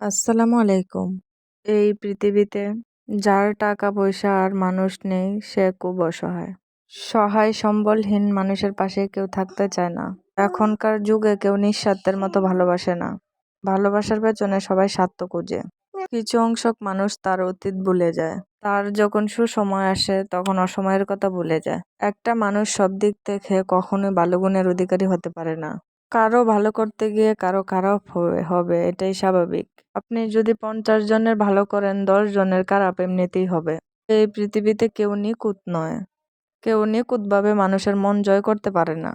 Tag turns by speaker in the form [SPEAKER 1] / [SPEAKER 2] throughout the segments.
[SPEAKER 1] আসসালামু আলাইকুম। এই পৃথিবীতে যার টাকা পয়সা আর মানুষ নেই, সে খুব অসহায়। সহায় সম্বলহীন মানুষের পাশে কেউ থাকতে চায় না। এখনকার যুগে কেউ নিঃস্বার্থের মতো ভালোবাসে না। ভালোবাসার পেছনে সবাই স্বার্থ খুঁজে। কিছু অংশক মানুষ তার অতীত ভুলে যায়। তার যখন সুসময় আসে, তখন অসময়ের কথা ভুলে যায়। একটা মানুষ সব দিক থেকে কখনোই ভালো গুণের অধিকারী হতে পারে না। কারও ভালো করতে গিয়ে কারও খারাপ হবে এটাই স্বাভাবিক। আপনি যদি পঞ্চাশ জনের ভালো করেন, দশ জনের খারাপ এমনিতেই হবে। এই পৃথিবীতে কেউ নিকুত নয়। কেউ নিকুতভাবে মানুষের মন জয় করতে পারে না।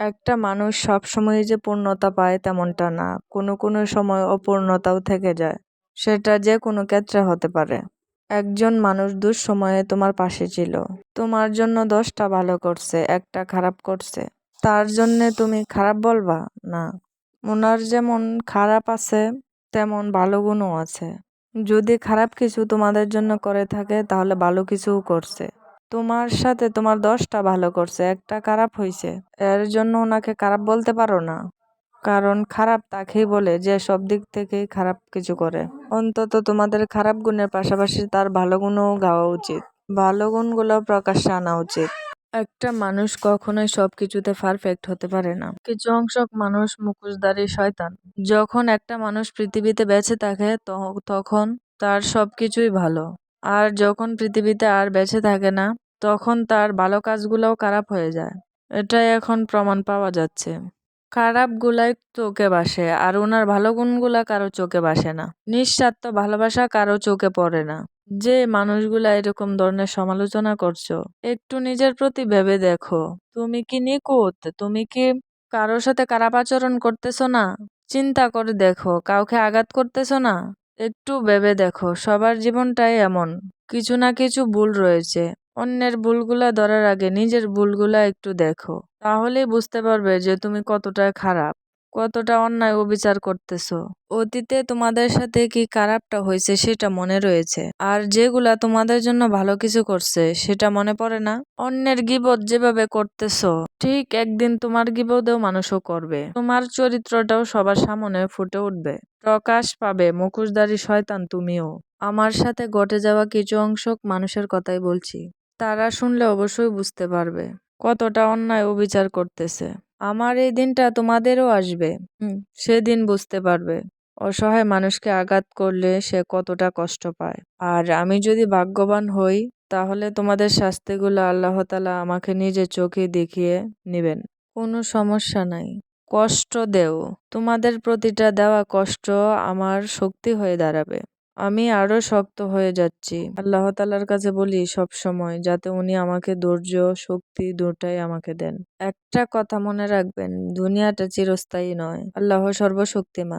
[SPEAKER 1] একটা মানুষ সব সময় যে পূর্ণতা পায় তেমনটা না। কোনো কোনো সময় অপূর্ণতাও থেকে যায়। সেটা যে কোনো ক্ষেত্রে হতে পারে। একজন মানুষ দুঃসময়ে তোমার পাশে ছিল। তোমার জন্য দশটা ভালো করছে, একটা খারাপ করছে। তার জন্যে তুমি খারাপ বলবা? না। ওনার যেমন খারাপ আছে, তেমন ভালো গুণও আছে। যদি খারাপ কিছু তোমাদের জন্য করে থাকে, তাহলে ভালো কিছুও করছে। তোমার সাথে তোমার দশটা ভালো করছে, একটা খারাপ হয়েছে এর জন্য ওনাকে খারাপ বলতে পারো না। কারণ খারাপ তাকেই বলে যে সব দিক থেকেই খারাপ কিছু করে। অন্তত তোমাদের খারাপ গুণের পাশাপাশি তার ভালো গুণও গাওয়া উচিত। ভালো গুণগুলো প্রকাশ্যে আনা উচিত। একটা মানুষ কখনোই সবকিছুতে পারফেক্ট হতে পারে না। কিছু অংশক মানুষ, মুখোশধারী শয়তান। যখন একটা মানুষ পৃথিবীতে বেঁচে থাকে তখন তার সবকিছুই ভালো। আর যখন পৃথিবীতে আর বেঁচে থাকে না, তখন তার ভালো কাজগুলোও খারাপ হয়ে যায়। এটাই এখন প্রমাণ পাওয়া যাচ্ছে। খারাপগুলাই চোখে বাসে আর ওনার ভালো গুণগুলা কারও চোখে বাসে না। নিঃস্বার্থ ভালোবাসা কারও চোখে পড়ে না। যে মানুষগুলা এরকম ধরনের সমালোচনা করছ, একটু নিজের প্রতি ভেবে দেখো। তুমি কি নিকুত তুমি কি কারোর সাথে খারাপ আচরণ করতেছো না? চিন্তা করে দেখো, কাউকে আঘাত করতেছো না? একটু ভেবে দেখো, সবার জীবনটাই এমন। কিছু না কিছু ভুল রয়েছে। অন্যের ভুলগুলা ধরার আগে নিজের ভুলগুলা একটু দেখো। তাহলেই বুঝতে পারবে যে তুমি কতটা খারাপ। কতটা অন্যায় অবিচার করতেছো? অতীতে তোমাদের সাথে কি খারাপটা হয়েছে সেটা মনে রয়েছে। আর যেগুলা তোমাদের জন্য ভালো কিছু করছে সেটা মনে পড়ে না? অন্যের গিবত যেভাবে করতেছো, ঠিক একদিন তোমার গিবদেও মানুষও করবে। তোমার চরিত্রটাও সবার সামনে ফুটে উঠবে। প্রকাশ পাবে, মুখোশধারী শয়তান তুমিও। আমার সাথে ঘটে যাওয়া কিছু অংশক মানুষের কথাই বলছি। তারা শুনলে অবশ্যই বুঝতে পারবে কতটা অন্যায় অবিচার করতেছে। আমার এই দিনটা তোমাদেরও আসবে। হুম, সেদিন বুঝতে পারবে। অসহায় মানুষকে আঘাত করলে সে কতটা কষ্ট পায়। আর আমি যদি ভাগ্যবান হই, তাহলে তোমাদের শাস্তিগুলো আল্লাহ তালা আমাকে নিজের চোখে দেখিয়ে নেবেন। কোনো সমস্যা নাই। কষ্ট দেও। তোমাদের প্রতিটা দেওয়া কষ্ট আমার শক্তি হয়ে দাঁড়াবে। আমি আরও শক্ত হয়ে যাচ্ছি। আল্লাহ তালার কাছে বলি সব সময়, যাতে উনি আমাকে ধৈর্য, শক্তি দুটাই আমাকে দেন। একটা কথা মনে রাখবেন, দুনিয়াটা চিরস্থায়ী নয়। আল্লাহ সর্বশক্তিমান।